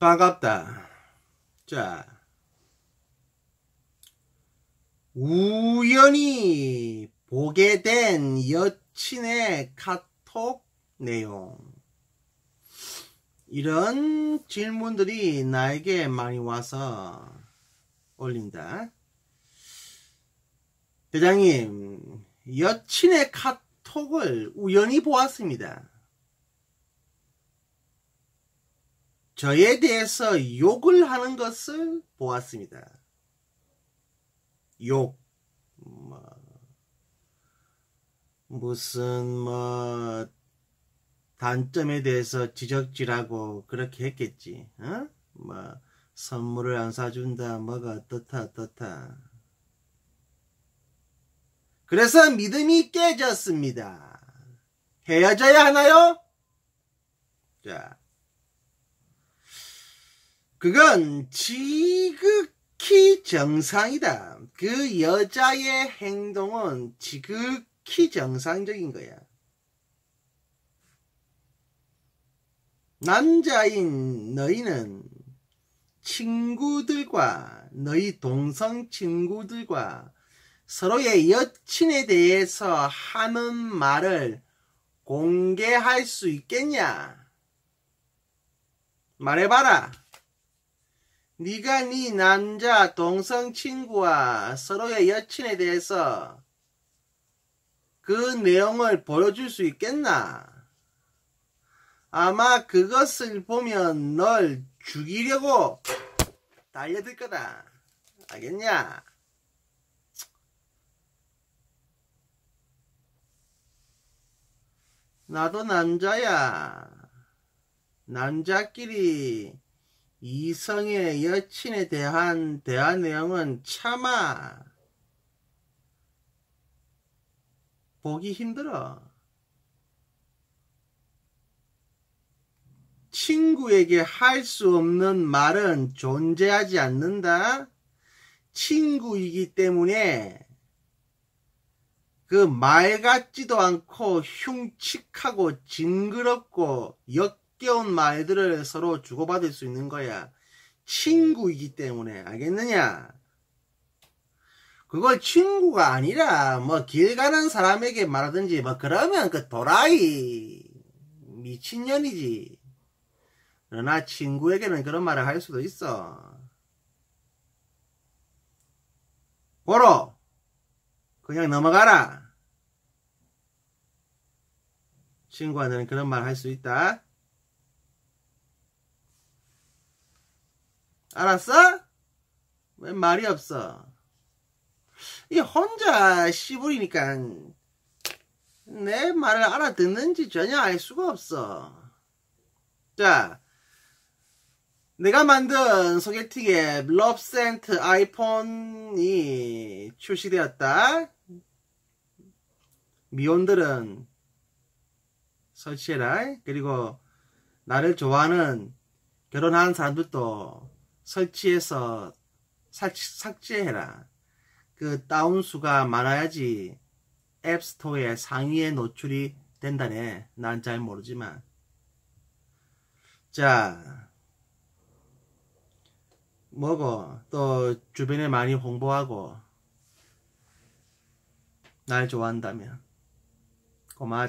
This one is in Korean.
반갑다. 자, 우연히 보게 된 여친의 카톡 내용. 이런 질문들이 나에게 많이 와서 올린다. 대장님, 여친의 카톡을 우연히 보았습니다. 저에 대해서 욕을 하는 것을 보았습니다. 욕, 뭐, 무슨 뭐 단점에 대해서 지적질하고 그렇게 했겠지. 어? 뭐 선물을 안 사준다, 뭐가 어떻다 어떻다. 그래서 믿음이 깨졌습니다. 헤어져야 하나요? 자, 그건 지극히 정상이다. 그 여자의 행동은 지극히 정상적인 거야. 남자인 너희는 친구들과 너희 동성 친구들과 서로의 여친에 대해서 하는 말을 공개할 수 있겠냐? 말해봐라. 네가 네 남자 동성 친구와 서로의 여친에 대해서 그 내용을 보여줄 수 있겠나? 아마 그것을 보면 널 죽이려고 달려들 거다. 알겠냐? 나도 남자야. 남자끼리 이성의 여친에 대한 대화 내용은 차마 보기 힘들어. 친구에게 할 수 없는 말은 존재하지 않는다. 친구이기 때문에 그 말 같지도 않고 흉측하고 징그럽고 역 겨운 말들을 서로 주고받을 수 있는 거야. 친구이기 때문에 알겠느냐? 그걸 친구가 아니라 뭐 길 가는 사람에게 말하든지 뭐 그러면 그 도라이 미친년이지. 그러나 친구에게는 그런 말을 할 수도 있어. 보러 그냥 넘어가라. 친구한테는 그런 말 할 수 있다. 알았어? 왜 말이 없어? 이 혼자 씨부리니까 내 말을 알아듣는지 전혀 알 수가 없어. 자, 내가 만든 소개팅 앱 럽센트 아이폰이 출시되었다. 미혼들은 설치해라. 그리고 나를 좋아하는 결혼한 사람들도 설치해서 삭제해라. 그 다운수가 많아야지 앱스토어에 상위에 노출이 된다네. 난 잘 모르지만. 자, 뭐고, 또 주변에 많이 홍보하고, 날 좋아한다면, 고마워.